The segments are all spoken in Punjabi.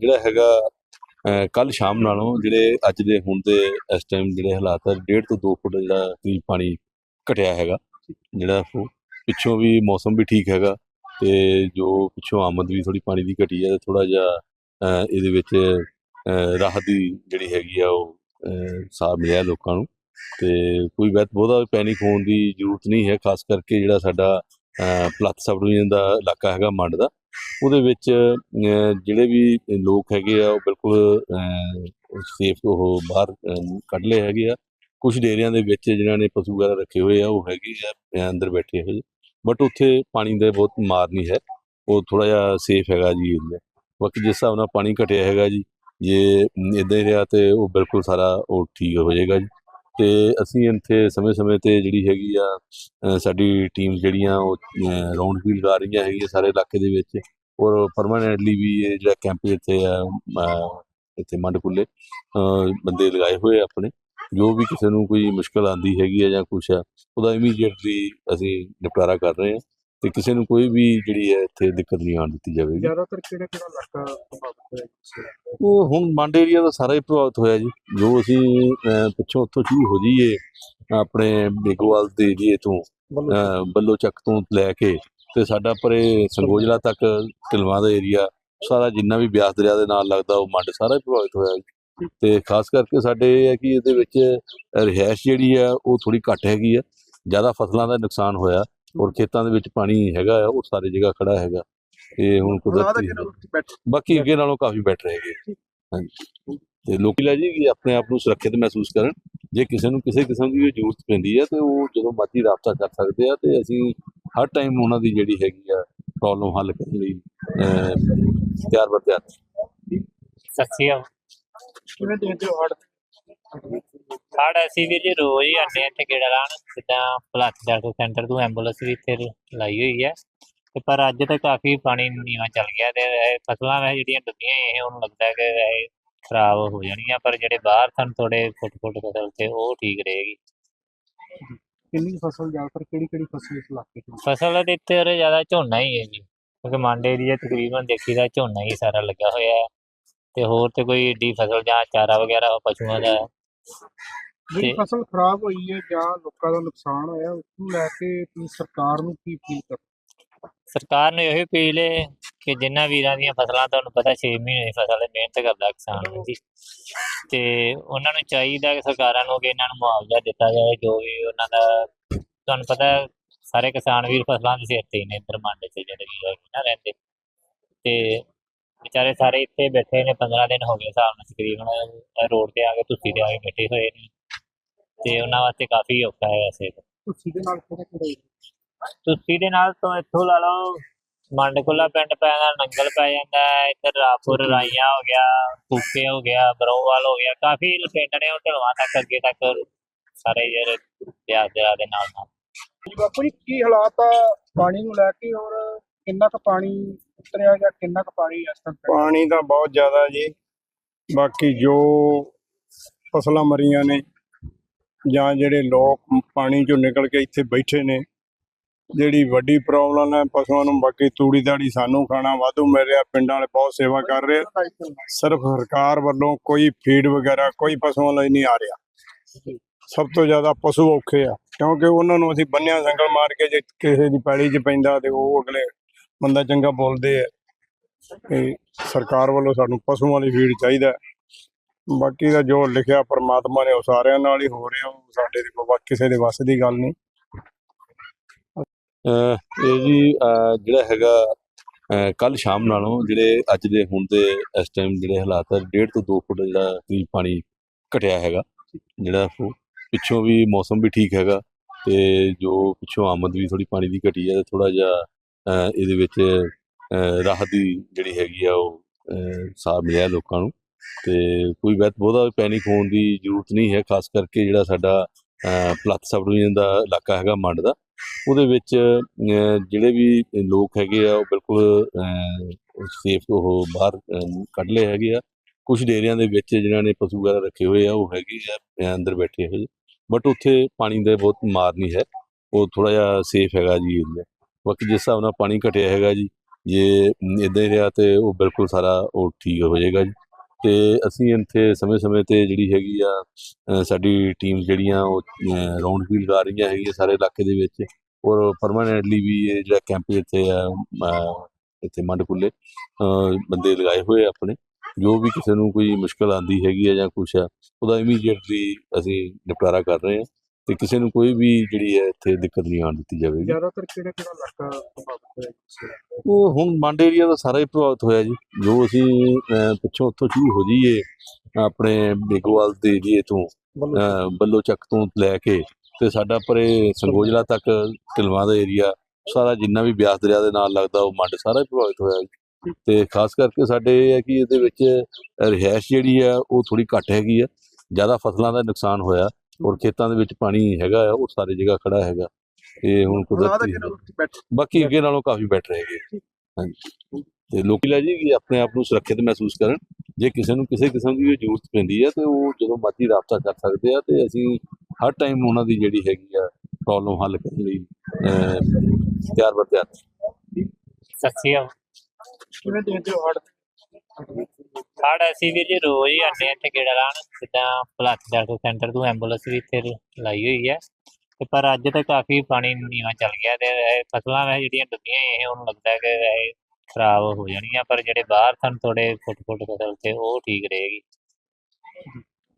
ਜਿਹੜਾ ਹੈਗਾ ਕੱਲ ਸ਼ਾਮ ਨਾਲੋਂ ਜਿਹੜੇ ਅੱਜ ਦੇ ਹੁਣ ਦੇ ਇਸ ਟਾਈਮ ਜਿਹੜੇ ਹਾਲਾਤ ਹੈ ਡੇਢ ਤੋਂ 2 ਫੁੱਟ ਜਿਹੜਾ ਕਰੀਬ ਪਾਣੀ ਘਟਿਆ ਹੈਗਾ, ਜਿਹੜਾ ਪਿੱਛੋਂ ਵੀ ਮੌਸਮ ਵੀ ਠੀਕ ਹੈਗਾ ਤੇ ਜੋ ਪਿੱਛੋਂ ਆਮਦ ਵੀ ਥੋੜੀ ਪਾਣੀ ਦੀ ਘਟੀ ਹੈ ਤੇ ਥੋੜਾ ਜਿਹਾ ਇਹਦੇ ਵਿੱਚ ਰਾਹਤ ਦੀ ਜਿਹੜੀ ਹੈਗੀ ਆ ਉਹ ਸਾਹ ਮਿਲਿਆ ਲੋਕਾਂ ਨੂੰ ਤੇ ਕੋਈ ਬਹੁਤ ਬਹੁਤਾ ਪੈਨਿਕ ਹੋਣ ਦੀ ਜ਼ਰੂਰਤ ਨਹੀਂ ਹੈ, ਖਾਸ ਕਰਕੇ ਜਿਹੜਾ ਸਾਡਾ, ਅਹ ਪਲੱਤ ਸਬ ਡਿਵੀਜ਼ਨ ਦਾ ਇਲਾਕਾ ਹੈਗਾ ਮੰਡ ਦਾ। ਉਹਦੇ ਵਿੱਚ ਜਿਹੜੇ ਵੀ ਲੋਕ ਹੈਗੇ ਆ, ਉਹ ਬਿਲਕੁਲ ਸੇਫ ਉਹ ਬਾਹਰ ਕੱਢ ਲਏ ਹੈਗੇ ਆ। ਕੁਝ ਡੇਰਿਆਂ ਦੇ ਵਿੱਚ ਜਿਨ੍ਹਾਂ ਨੇ ਪਸ਼ੂ ਵਗੈਰਾ ਰੱਖੇ ਹੋਏ ਆ, ਉਹ ਹੈਗੇ ਆ ਅੰਦਰ ਬੈਠੇ ਹੋਏ। ਬਟ ਉੱਥੇ ਪਾਣੀ ਦਾ ਬਹੁਤ ਮਾਰ ਨਹੀਂ ਹੈ। ਉਹ ਥੋੜਾ ਜਿਹਾ ਸੇਫ ਹੈਗਾ ਜੀ ਏਰੀਆ ਬਾਕੀ ਜਿਸ ਹਿਸਾਬ ਨਾਲ ਪਾਣੀ ਘਟਿਆ ਹੈਗਾ ਜੀ, ਜੇ ਇਦਾਂ ਹੀ ਰਿਹਾ ਤੇ ਉਹ ਬਿਲਕੁਲ ਸਾਰਾ ਉਹ ਠੀਕ ਹੋ ਜਾਏਗਾ ਜੀ। ਤੇ ਅਸੀਂ ਇੱਥੇ ਸਮੇਂ-ਸਮੇਂ ਤੇ ਜਿਹੜੀ ਹੈਗੀ ਆ ਸਾਡੀ ਟੀਮ ਜਿਹੜੀਆਂ ਉਹ ਰਾਉਂਡ ਵੀ ਲਗਾ ਰਹੀਆਂ ਹੈਗੀਆਂ ਸਾਰੇ ਇਲਾਕੇ ਦੇ ਵਿੱਚ ਔਰ ਪਰਮਾਨੈਂਟਲੀ ਵੀ ਇਹ ਜਿਹੜਾ ਕੈਂਪ ਇੱਥੇ ਆ ਇੱਥੇ ਮੰਡਪੁੱਲੇ ਅਹ ਬੰਦੇ ਲਗਾਏ ਹੋਏ ਆਪਣੇ। ਜੋ ਵੀ ਕਿਸੇ ਨੂੰ ਕੋਈ ਮੁਸ਼ਕਲ ਆਂਦੀ ਹੈਗੀ ਆ ਜਾਂ ਕੁਛ ਆ, ਉਹਦਾ ਇਮੀਡੀਏਟਲੀ ਅਸੀਂ ਨਿਪਟਾਰਾ ਕਰ ਰਹੇ ਹਾਂ ਤੇ ਕਿਸੇ ਨੂੰ ਕੋਈ ਵੀ ਜਿਹੜੀ ਹੈ ਇੱਥੇ ਦਿੱਕਤ ਨਹੀਂ ਆਉਣ ਦਿੱਤੀ ਜਾਵੇਗੀ। ਜ਼ਿਆਦਾਤਰ ਕਿਹੜਾ ਕਿਹੜਾ ਇਲਾਕਾ ਪ੍ਰਭਾਵਿਤ ਹੋਇਆ ਜੀ ਉਹ ਹੁਣ ਮੰਡ ਏਰੀਆ ਦਾ ਸਾਰਾ ਹੀ ਪ੍ਰਭਾਵਿਤ ਹੋਇਆ ਜੀ। ਜੋ ਅਸੀਂ ਅਹ, ਪਿੱਛੋਂ ਉੱਥੋਂ ਸ਼ੁਰੂ ਹੋ ਜਾਈਏ ਆਪਣੇ ਬੇਗੋਵਾਲ ਦੇ ਏਰੀਏ ਤੋਂ ਅਹ, ਬੱਲੋ ਚੱਕ ਤੋਂ ਲੈ ਕੇ ਤੇ ਸਾਡਾ ਪਰੇ ਸੰਗੋਜਲਾ ਤੱਕ ਢਿਲਵਾਂ ਦਾ ਏਰੀਆ ਸਾਰਾ ਜਿੰਨਾ ਵੀ ਬਿਆਸ ਦਰਿਆ ਦੇ ਨਾਲ ਲੱਗਦਾ ਉਹ ਮੰਡ ਸਾਰਾ ਹੀ ਪ੍ਰਭਾਵਿਤ ਹੋਇਆ ਜੀ। ਤੇ ਖਾਸ ਕਰਕੇ ਸਾਡੇ ਇਹ ਹੈ ਕਿ ਇਹਦੇ ਵਿੱਚ ਰਿਹਾਇਸ਼ ਜਿਹੜੀ ਆ ਉਹ ਥੋੜੀ ਘੱਟ ਹੈਗੀ ਆ ਜ਼ਿਆਦਾ ਫਸਲਾਂ ਦਾ ਨੁਕਸਾਨ ਹੋਇਆ। ਔਰ ਖੇਤਾਂ ਦੇ ਵਿੱਚ ਪਾਣੀ ਹੈਗਾ ਆ ਉਹ ਸਾਰੀ ਜਗ੍ਹਾ ਖੜਾ ਹੈਗਾ। ਤੇ ਹੁਣ ਕੁਦਰਤੀ ਬਾਕੀ ਅੱਗੇ ਨਾਲੋਂ ਕਾਫੀ ਬੈਟਰ ਹੈਗੇ ਹਾਂਜੀ। ਤੇ ਲੋਕੀ ਲੈ ਜੀ ਕਿ ਆਪਣੇ ਆਪ ਨੂੰ ਸੁਰੱਖਿਅਤ ਮਹਿਸੂਸ ਕਰਨ। ਜੇ ਕਿਸੇ ਨੂੰ ਕਿਸੇ ਕਿਸਮ ਦੀ ਜ਼ਰੂਰਤ ਪੈਂਦੀ ਹੈ ਤੇ ਉਹ ਜਦੋਂ ਮਰਜ਼ੀ ਰਾਬਤਾ ਕਰ ਸਕਦੇ ਆ ਤੇ ਅਸੀਂ ਹਰ ਟਾਈਮ ਉਹਨਾਂ ਦੀ ਜਿਹੜੀ ਹੈਗੀ ਆ ਪ੍ਰੋਬਲਮ ਹੱਲ ਕਰਨ ਲਈ ਤਿਆਰ ਬਰ ਤਿਆਰ ਸਤਿ ਸ਼੍ਰੀ ਅਕਾਲ। ਕਿਵੇਂ ਦੇਖਦੇ ਹੋ ਹੜ੍ਹ ਸਾਡਾ ਅਸੀਂ ਵੀ ਜੀ ਰੋਜ਼ ਹੀ ਹਾਂ ਇੱਥੇ ਗੇੜਾ ਲਾਉਣ ਜਿੱਦਾਂ ਪਲਾਸ ਡਾਕਟਰ ਸੈਂਟਰ ਤੋਂ ਐਂਬੂਲੈਂਸ ਵੀ ਇੱਥੇ ਲਾਈ ਹੋਈ ਹੈ। ਤੇ ਪਰ ਅੱਜ ਤਾਂ ਕਾਫੀ ਪਾਣੀ ਨੀਵਾਂ ਚੱਲ ਗਿਆ ਤੇ ਇਹ ਫਸਲਾਂ ਵੈਸੇ ਜਿਹੜੀਆਂ ਡੁੱਬੀਆਂ ਇਹ ਹੁਣ ਲੱਗਦਾ ਕਿ ਇਹ ਖਰਾਬ ਹੋ ਜਾਣੀਆਂ ਪਰ ਜਿਹੜੇ ਬਾਹਰ ਸਨ ਥੋੜੇ ਫੁੱਟ ਫੁੱਟ ਫਸਲ ਤੇ ਉਹ ਠੀਕ ਰਹੇਗੀ। ਕਿੰਨੀ ਕੁ ਫਸਲ ਜ਼ਿਆਦਾਤਰ ਕਿਹੜੀ ਕਿਹੜੀ ਫਸਲ ਇਸ ਇਲਾਕੇ 'ਚ ਫਸਲ ਦੇ ਇੱਥੇ ਉਰੇ ਜ਼ਿਆਦਾ ਝੋਨਾ ਹੀ ਹੈ ਜੀ ਕਿਉਂਕਿ ਮੰਡ ਏਰੀਆ ਤਕਰੀਬਨ ਦੇਖੀਦਾ ਝੋਨਾ ਹੀ ਸਾਰਾ ਲੱਗਾ ਹੋਇਆ ਹੈ। ਤੇ ਹੋਰ ਤੇ ਕੋਈ ਏਡੀ ਫਸਲ ਜਾਂ ਚਾਰਾ ਵਗੈਰਾ ਪਸ਼ੂਆਂ ਦਾ। ਜਿਹੜੀ ਫਸਲ ਖਰਾਬ ਹੋਈ ਹੈ ਜਾਂ ਲੋਕਾਂ ਦਾ ਨੁਕਸਾਨ ਹੋਇਆ ਉਸ ਨੂੰ ਲੈ ਕੇ ਤੁਸੀਂ ਸਰਕਾਰ ਨੂੰ ਕੀ ਅਪੀਲ ਕਰ ਸਰਕਾਰ ਨੂੰ ਇਹੋ ਅਪੀਲ ਹੈ ਕਿ ਜਿਨ੍ਹਾਂ ਵੀਰਾਂ ਦੀਆਂ ਫਸਲਾਂ ਤੁਹਾਨੂੰ ਪਤਾ 6 ਮਹੀਨੇ ਦੀ ਫਸਲ ਹੈ ਮਿਹਨਤ ਕਰਦਾ ਕਿਸਾਨ ਜੀ ਤੇ ਉਹਨਾਂ ਨੂੰ ਚਾਹੀਦਾ ਕਿ ਸਰਕਾਰਾਂ ਨੂੰ ਕਿ ਇਹਨਾਂ ਨੂੰ ਮੁਆਵਜ਼ਾ ਦਿੱਤਾ ਜਾਏ ਜੋ ਵੀ ਉਹਨਾਂ ਦਾ ਤੁਹਾਨੂੰ ਪਤਾ ਸਾਰੇ ਕਿਸਾਨ ਵੀਰ ਫਸਲਾਂ ਦੇ ਸਿਰ ਤੇ ਹੀ ਨੇ ਇੱਧਰ ਮੰਡ 'ਚ ਜਿਹੜੇ ਵੀ ਹੈਗੇ ਨਾ ਰਹਿੰਦੇ। ਤੇ ਵਿਚਾਰੇ ਸਾਰੇ ਇੱਥੇ ਬੈਠੇ ਨੇ 15 ਦਿਨ ਹੋ ਗਏ ਹਿਸਾਬ ਨਾਲ ਤਕਰੀਬਨ ਰੋਡ ਤੇ ਆ ਕੇ ਧੁੱਪੀ ਤੇ ਆ ਕੇ ਬੈਠੇ ਹੋਏ ਨੇ। ਤੇ ਉਹਨਾਂ ਵਾਸਤੇ ਕਾਫੀ ਔਖਾ ਹੈ ਵੈਸੇ ਤਾਂ। ਤੁਸੀਂ ਦੇ ਨਾਲ ਕਿਹੜਾ ਕਿਹੜਾ ਤੁਸੀਂ ਦੇ ਨਾਲ ਤੋਂ ਇੱਥੋਂ ਲਾ ਲਓ ਮੰਡਕੁਲਾ ਪਿੰਡ ਪੈ ਜਾਂਦਾ ਨੰਗਲ ਪੈ ਜਾਂਦਾ ਇੱਧਰ ਰਾਪੁਰ ਰਾਈਆਂ ਹੋ ਗਿਆ ਕੂਕੇ ਹੋ ਗਿਆ ਬਰੋਵਾਲ ਹੋ ਗਿਆ ਕਾਫੀ ਪਿੰਡ ਨੇ ਉਹ ਢਲਵਾਂ ਤੱਕ ਅੱਗੇ ਤੱਕ ਸਾਰੇ ਜਿਹੜੇ ਦਰਿਆ ਦੇ ਨਾਲ ਨਾਲ ਜੀ ਬਾਪੂ ਜੀ ਕੀ ਹਾਲਾਤ ਆ ਪਾਣੀ ਨੂੰ ਲੈ ਕੇ ਔਰ ਕਿੰਨਾ ਕੁ ਪਾਣੀ ਉਤਰਿਆ ਜਾਂ ਕਿੰਨਾ ਕੁ ਪਾਣੀ ਇਸ ਟਾਈਮ ਪੈ ਪਾਣੀ ਤਾਂ ਬਹੁਤ ਜ਼ਿਆਦਾ ਜੀ। ਬਾਕੀ ਜੋ ਫਸਲਾਂ ਮਰੀਆਂ ਨੇ ਜਾਂ ਜਿਹੜੇ ਲੋਕ ਪਾਣੀ ਚੋਂ ਨਿਕਲ ਕੇ ਇੱਥੇ ਬੈਠੇ ਨੇ, ਜਿਹੜੀ ਵੱਡੀ ਪ੍ਰੋਬਲਮ ਹੈ, ਪਸ਼ੂਆਂ ਨੂੰ ਬਾਕੀ ਤੂੜੀ ਦਾੜੀ ਸਾਨੂੰ ਖਾਣਾ ਵਾਧੂ ਮਿਲ ਰਿਹਾ, ਪਿੰਡਾਂ ਵਾਲੇ ਬਹੁਤ ਸੇਵਾ ਕਰ ਰਹੇ ਸਿਰਫ ਸਰਕਾਰ ਵੱਲੋਂ ਕੋਈ ਫੀਡ ਵਗੈਰਾ, ਕੋਈ ਪਸ਼ੂਆਂ ਲਈ ਨਹੀਂ ਆ ਰਿਹਾ। ਸਭ ਤੋਂ ਜ਼ਿਆਦਾ ਪਸ਼ੂ ਔਖੇ ਆ, ਕਿਉਂਕਿ ਉਹਨਾਂ ਨੂੰ ਅਸੀਂ ਬੰਨਿਆ ਸੰਗਲ ਮਾਰ ਕੇ ਜੇ ਕਿਸੇ ਦੀ ਪੈੜੀ 'ਚ ਪੈਂਦਾ ਤੇ ਉਹ ਅਗਲੇ ਬੰਦਾ ਚੰਗਾ ਬੋਲਦੇ ਆ। ਤੇ ਸਰਕਾਰ ਵੱਲੋਂ ਸਾਨੂੰ ਪਸ਼ੂਆਂ ਲਈ ਫੀਡ ਚਾਹੀਦਾ। ਬਾਕੀ ਦਾ ਜੋ ਲਿਖਿਆ ਪਰਮਾਤਮਾ ਨੇ ਉਹ ਸਾਰਿਆਂ ਨਾਲ ਹੀ ਹੋ ਰਿਹਾ ਸਾਡੇ ਦੇ ਕਿਸੇ ਦੇ ਵੱਸ ਦੀ ਗੱਲ ਨਹੀਂ। ਇਹ ਜੀ ਜਿਹੜਾ ਹੈਗਾ ਕੱਲ ਸ਼ਾਮ ਨਾਲੋਂ ਜਿਹੜੇ ਅੱਜ ਦੇ ਹੁਣ ਦੇ ਇਸ ਟਾਈਮ ਜਿਹੜੇ ਹਾਲਾਤ ਹੈ ਡੇਢ ਤੋਂ 2 ਫੁੱਟ ਜਿਹੜਾ ਕਰੀਬ ਪਾਣੀ ਘਟਿਆ ਹੈਗਾ, ਜਿਹੜਾ ਪਿੱਛੋਂ ਵੀ ਮੌਸਮ ਵੀ ਠੀਕ ਹੈਗਾ ਤੇ ਜੋ ਪਿੱਛੋਂ ਆਮਦ ਵੀ ਥੋੜੀ ਪਾਣੀ ਦੀ ਘਟੀ ਹੈ ਥੋੜਾ ਜਿਹਾ ਇਹਦੇ ਵਿੱਚ ਰਾਹਤ ਦੀ ਜਿਹੜੀ ਹੈਗੀ ਆ ਉਹ, ਅਹ ਸਾਹ ਮਿਲਿਆ ਲੋਕਾਂ ਨੂੰ। ਤੇ ਕੋਈ ਬਹੁਤ ਬਹੁਤਾ ਪੈਨਿਕ ਹੋਣ ਦੀ ਜ਼ਰੂਰਤ ਨਹੀਂ ਹੈ, ਖਾਸ ਕਰਕੇ ਜਿਹੜਾ ਸਾਡਾ ਪਲੱਥ ਸਬ ਡਿਵੀਜ਼ਨ ਦਾ ਇਲਾਕਾ ਹੈਗਾ ਮੰਡ ਦਾ। ਉਹਦੇ ਵਿੱਚ ਜਿਹੜੇ ਵੀ ਲੋਕ ਹੈਗੇ ਆ, ਉਹ ਬਿਲਕੁਲ ਸੇਫ ਉਹ ਬਾਹਰ ਕੱਢ ਲਏ ਹੈਗੇ ਆ। ਕੁਝ ਡੇਰਿਆਂ ਦੇ ਵਿੱਚ ਜਿਨ੍ਹਾਂ ਨੇ ਪਸ਼ੂ ਵਗੈਰਾ ਰੱਖੇ ਹੋਏ ਆ, ਉਹ ਹੈਗੇ ਆ ਅੰਦਰ ਬੈਠੇ ਹੋਏ। ਬਟ ਉੱਥੇ ਪਾਣੀ ਦਾ ਬਹੁਤ ਮਾਰ ਨਹੀਂ ਹੈ। ਉਹ ਥੋੜਾ ਜਿਹਾ ਸੇਫ ਹੈਗਾ ਜੀ ਏਰੀਆ ਬਾਕੀ ਜਿਸ ਹਿਸਾਬ ਨਾਲ ਪਾਣੀ ਘਟਿਆ ਹੈਗਾ ਜੀ, ਜੇ ਇਦਾਂ ਹੀ ਰਿਹਾ ਤੇ ਉਹ ਬਿਲਕੁਲ ਸਾਰਾ ਉਹ ਠੀਕ ਹੋ ਜਾਏਗਾ ਜੀ। ਤੇ ਅਸੀਂ ਇੱਥੇ ਸਮੇਂ-ਸਮੇਂ ਤੇ ਜਿਹੜੀ ਹੈਗੀ ਆ ਸਾਡੀ ਟੀਮ ਜਿਹੜੀਆਂ ਉਹ ਰਾਉਂਡ ਵੀ ਲਗਾ ਰਹੀਆਂ ਹੈਗੀਆਂ ਸਾਰੇ ਇਲਾਕੇ ਦੇ ਵਿੱਚ ਔਰ ਪਰਮਾਨੈਂਟਲੀ ਵੀ ਇਹ ਜਿਹੜਾ ਕੈਂਪ ਇੱਥੇ ਆ ਇੱਥੇ ਮੰਡਕੁੱਲੇ ਅ, ਬੰਦੇ ਲਗਾਏ ਹੋਏ ਆ ਆਪਣੇ। ਜੋ ਵੀ ਕਿਸੇ ਨੂੰ ਕੋਈ ਮੁਸ਼ਕਲ ਆਂਦੀ ਹੈਗੀ ਆ ਜਾਂ ਕੁਛ ਆ ਉਹਦਾ ਇਮੀਡੀਏਟਲੀ ਅਸੀਂ ਨਿਪਟਾਰਾ ਕਰ ਰਹੇ ਹਾਂ ਤੇ ਕਿਸੇ ਨੂੰ ਕੋਈ ਵੀ ਜਿਹੜੀ ਹੈ ਇੱਥੇ ਦਿੱਕਤ ਨਹੀਂ ਆਉਣ ਦਿੱਤੀ ਜਾਵੇਗੀ। ਜ਼ਿਆਦਾਤਰ ਕਿਹੜਾ ਕਿਹੜਾ ਇਲਾਕਾ ਪ੍ਰਭਾਵਿਤ ਹੋਇਆ? ਉਹ ਹੁਣ ਮੰਡ ਏਰੀਆ ਦਾ ਸਾਰਾ ਹੀ ਪ੍ਰਭਾਵਿਤ ਹੋਇਆ ਜੀ। ਜੋ ਅਸੀਂ ਪਿੱਛੋਂ ਉੱਥੋਂ ਸ਼ੁਰੂ ਹੋ ਜਾਈਏ ਆਪਣੇ ਬੇਗੋਵਾਲ ਦੇ ਏਰੀਏ ਤੋਂ ਬੱਲੋ ਚੱਕ ਤੋਂ ਲੈ ਕੇ ਤੇ ਸਾਡਾ ਪਰੇ ਸੰਗੋਜਲਾ ਤੱਕ ਢਿਲਵਾਂ ਦਾ ਏਰੀਆ ਸਾਰਾ ਜਿੰਨਾ ਵੀ ਬਿਆਸ ਦਰਿਆ ਦੇ ਨਾਲ ਲੱਗਦਾ ਉਹ ਮੰਡ ਸਾਰਾ ਹੀ ਪ੍ਰਭਾਵਿਤ ਹੋਇਆ ਜੀ। ਤੇ ਖਾਸ ਕਰਕੇ ਸਾਡੇ ਇਹ ਹੈ ਕਿ ਇਹਦੇ ਵਿੱਚ ਰਿਹਾਇਸ਼ ਜਿਹੜੀ ਆ ਉਹ ਥੋੜੀ ਘੱਟ ਹੈਗੀ ਆ ਜ਼ਿਆਦਾ ਫਸਲਾਂ ਦਾ ਨੁਕਸਾਨ ਹੋਇਆ। ਔਰ ਖੇਤਾਂ ਦੇ ਵਿੱਚ ਪਾਣੀ ਹੈਗਾ ਆ ਉਹ ਸਾਰੀ ਜਗ੍ਹਾ ਖੜਾ ਹੈਗਾ। ਇਹ ਹੁਣ ਕੁਦਰਤੀ ਬਾਕੀ ਅੱਗੇ ਨਾਲੋਂ ਕਾਫੀ ਬੈਟਰ ਹੈਗੇ ਹਾਂਜੀ। ਤੇ ਲੋਕੀ ਲੈ ਜੀ ਕਿ ਆਪਣੇ ਆਪ ਨੂੰ ਸੁਰੱਖਿਅਤ ਮਹਿਸੂਸ ਕਰਨ। ਜੇ ਕਿਸੇ ਨੂੰ ਕਿਸੇ ਕਿਸਮ ਦੀ ਜ਼ਰੂਰਤ ਪੈਂਦੀ ਹੈ ਤੇ ਉਹ ਜਦੋਂ ਮਰਜ਼ੀ ਰਾਬਤਾ ਕਰ ਸਕਦੇ ਆ ਤੇ ਅਸੀਂ ਹਰ ਟਾਈਮ ਉਹਨਾਂ ਦੀ ਜਿਹੜੀ ਹੈਗੀ ਆ ਪ੍ਰੋਬਲਮ ਹੱਲ ਕਰਨ ਲਈ ਤਿਆਰ ਬਰ ਤਿਆਰ ਸਤਿ ਸ਼੍ਰੀ ਅਕਾਲ। ਕਿਵੇਂ ਦੇਖਦੇ ਹੋ ਹੜ ਹੜ ਅਸੀਂ ਵੀਰ ਜੀ ਰੋਜ਼ ਹੀ ਆਉਂਦੇ ਹਾਂ ਇੱਥੇ ਗੇੜਾ ਲਾਉਣ ਜਿੱਦਾਂ ਭਲਾਕ ਡਾਕਟਰ ਸੈਂਟਰ ਤੋਂ ਐਂਬੂਲੈਂਸ ਵੀ ਇੱਥੇ ਲਾਈ ਹੋਈ ਹੈ ਤੇ ਪਰ ਅੱਜ ਤਾਂ ਕਾਫੀ ਪਾਣੀ ਨੀਵਾਂ ਚੱਲ ਗਿਆ ਤੇ ਇਹ ਫਸਲਾਂ ਵੈਸੇ ਜਿਹੜੀਆਂ ਡੁੱਬੀਆਂ ਇਹ ਹੁਣ ਲੱਗਦਾ ਕਿ ਵੈਸੇ ਖਰਾਬ ਹੋ ਜਾਣੀਆਂ ਪਰ ਜਿਹੜੇ ਬਾਹਰ ਸਨ ਥੋੜੇ ਫੁੱਟ ਫੁੱਟ ਫਸਲ ਤੇ ਉਹ ਠੀਕ ਰਹੇਗੀ।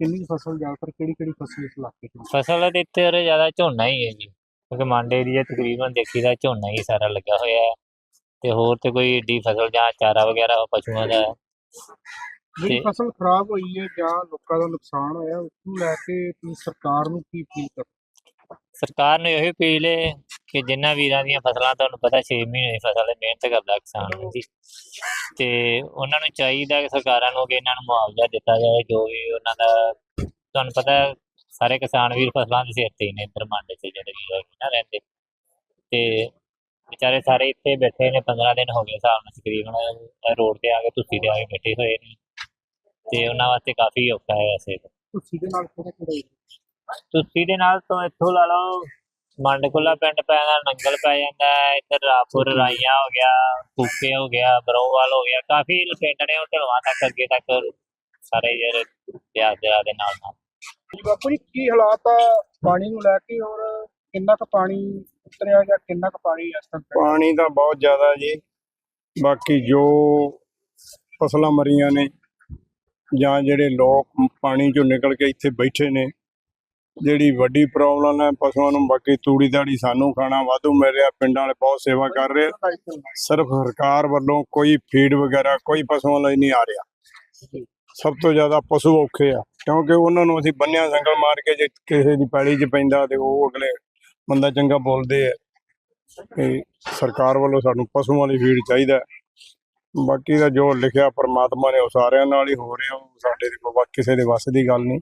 ਕਿੰਨੀ ਕੁ ਫਸਲ ਜ਼ਿਆਦਾਤਰ ਕਿਹੜੀ ਕਿਹੜੀ ਫਸਲ ਇਸ ਇਲਾਕੇ 'ਚ ਫਸਲ ਦੇ ਇੱਥੇ ਉਰੇ ਜ਼ਿਆਦਾ ਝੋਨਾ ਹੀ ਹੈ ਜੀ ਕਿਉਂਕਿ ਮਾਂਡੇ ਏਰੀਆ ਤਕਰੀਬਨ ਦੇਖੀਦਾ ਝੋਨਾ ਹੀ ਸਾਰਾ ਲੱਗਾ ਹੋਇਆ ਹੈ। ਤੇ ਹੋਰ ਤੇ ਕੋਈ ਏਡੀ ਫਸਲ ਜਾਂ ਚਾਰਾ ਵਗੈਰਾ ਪਸ਼ੂਆਂ ਦਾ ਹੈ। ਜਿਹੜੀ ਫਸਲ ਖਰਾਬ ਹੋਈ ਹੈ ਜਾਂ ਲੋਕਾਂ ਦਾ ਨੁਕਸਾਨ ਹੋਇਆ ਉਸ ਨੂੰ ਲੈ ਕੇ ਤੁਸੀਂ ਸਰਕਾਰ ਨੂੰ ਕੀ ਅਪੀਲ ਕਰ ਸਰਕਾਰ ਨੂੰ ਇਹੋ ਅਪੀਲ ਹੈ ਕਿ ਜਿਨ੍ਹਾਂ ਵੀਰਾਂ ਦੀਆਂ ਫਸਲਾਂ ਤੁਹਾਨੂੰ ਪਤਾ 6 ਮਹੀਨੇ ਦੀ ਫਸਲ ਹੈ ਮਿਹਨਤ ਕਰਦਾ ਕਿਸਾਨ ਜੀ ਤੇ ਉਹਨਾਂ ਨੂੰ ਚਾਹੀਦਾ ਕਿ ਸਰਕਾਰਾਂ ਨੂੰ ਕਿ ਇਹਨਾਂ ਨੂੰ ਮੁਆਵਜ਼ਾ ਦਿੱਤਾ ਜਾਵੇ ਜੋ ਵੀ ਉਹਨਾਂ ਦਾ ਤੁਹਾਨੂੰ ਪਤਾ ਸਾਰੇ ਕਿਸਾਨ ਵੀਰ ਫਸਲਾਂ ਦੇ ਸਿਰ ਤੇ ਨੇ ਇੱਧਰ ਮੰਡ 'ਚ ਜਿਹੜੇ ਵੀ ਹੈਗੇ ਨਾ ਰਹਿੰਦੇ। ਤੇ ਵਿਚਾਰੇ ਸਾਰੇ ਇੱਥੇ ਬੈਠੇ ਨੇ 15 ਦਿਨ ਹੋ ਗਏ ਹਿਸਾਬ ਨਾਲ ਤਕਰੀਬਨ ਰੋਡ ਤੇ ਆ ਕੇ ਧੁੱਪੀ ਤੇ ਆ ਕੇ ਬੈਠੇ ਹੋਏ ਨੇ। ਤੇ ਉਹਨਾਂ ਵਾਸਤੇ ਕਾਫੀ ਔਖਾ ਹੈ ਵੈਸੇ ਤੁਸੀਂ ਦੇ ਨਾਲ ਕਿਹੜਾ ਕਿਹੜਾ ਤੁਸੀਂ ਦੇ ਨਾਲ ਤੋਂ ਇੱਥੋਂ ਲਾ ਲਓ ਮੰਡਕੁਲਾ ਪਿੰਡ ਪੈ ਜਾਂਦਾ ਨੰਗਲ ਪੈ ਜਾਂਦਾ ਹੈ, ਇੱਧਰ ਰਾਪੁਰ ਰਾਈਆਂ ਹੋ ਗਿਆ ਕੂਕੇ ਹੋ ਗਿਆ ਬਰੋਵਾਲ ਹੋ ਗਿਆ ਕਾਫੀ ਪਿੰਡ ਨੇ ਉਹ ਢਲਵਾ ਤੱਕ ਅੱਗੇ ਤੱਕ ਸਾਰੇ ਜਿਹੜੇ ਬਿਆਸ ਦਰਿਆ ਦੇ ਨਾਲ ਨਾਲ। ਜੀ ਬਾਪੂ ਜੀ ਕੀ ਹਾਲਾਤ ਆ ਪਾਣੀ ਨੂੰ ਲੈ ਕੇ ਔਰ ਕਿੰਨਾ ਕੁ ਪਾਣੀ ਉਤਰਿਆ ਜਾਂ ਕਿੰਨਾ ਕੁ ਪਾਣੀ ਇਸ ਪੈ ਪਾਣੀ ਤਾਂ ਬਹੁਤ ਜ਼ਿਆਦਾ ਜੀ। ਬਾਕੀ ਜੋ ਫਸਲਾਂ ਮਰੀਆਂ ਨੇ ਜਾਂ ਜਿਹੜੇ ਲੋਕ ਪਾਣੀ ਚੋਂ ਨਿਕਲ ਕੇ ਇੱਥੇ ਬੈਠੇ ਨੇ, ਜਿਹੜੀ ਵੱਡੀ ਪ੍ਰੋਬਲਮ ਹੈ ਪਸ਼ੂਆਂ ਨੂੰ, ਬਾਕੀ ਤੂੜੀ ਦਾੜੀ ਸਾਨੂੰ ਖਾਣਾ ਵਾਧੂ ਮਿਲ ਰਿਹਾ, ਪਿੰਡਾਂ ਵਾਲੇ ਬਹੁਤ ਸੇਵਾ ਕਰ ਰਹੇ ਸਿਰਫ ਸਰਕਾਰ ਵੱਲੋਂ ਕੋਈ ਫੀਡ ਵਗੈਰਾ, ਕੋਈ ਪਸ਼ੂਆਂ ਲਈ ਨਹੀਂ ਆ ਰਿਹਾ। ਸਭ ਤੋਂ ਜ਼ਿਆਦਾ ਪਸ਼ੂ ਔਖੇ ਆ, ਕਿਉਂਕਿ ਉਹਨਾਂ ਨੂੰ ਅਸੀਂ ਬੰਨਿਆ ਸੰਗਲ ਮਾਰ ਕੇ ਜੇ ਕਿਸੇ ਦੀ ਪੈਲੀ 'ਚ ਪੈਂਦਾ ਤੇ ਉਹ ਅਗਲੇ ਬੰਦਾ ਚੰਗਾ ਬੋਲਦੇ ਆ। ਤੇ ਸਰਕਾਰ ਵੱਲੋਂ ਸਾਨੂੰ ਪਸ਼ੂਆਂ ਲਈ ਫੀਡ ਚਾਹੀਦਾ। ਬਾਕੀ ਦਾ ਜੋ ਲਿਖਿਆ ਪਰਮਾਤਮਾ ਨੇ ਉਹ ਸਾਰਿਆਂ ਨਾਲ ਹੀ ਹੋ ਰਿਹਾ, ਉਹ ਸਾਡੇ ਦੇ ਕੋਲ ਕਿਸੇ ਦੇ ਵੱਸ ਦੀ ਗੱਲ ਨਹੀਂ।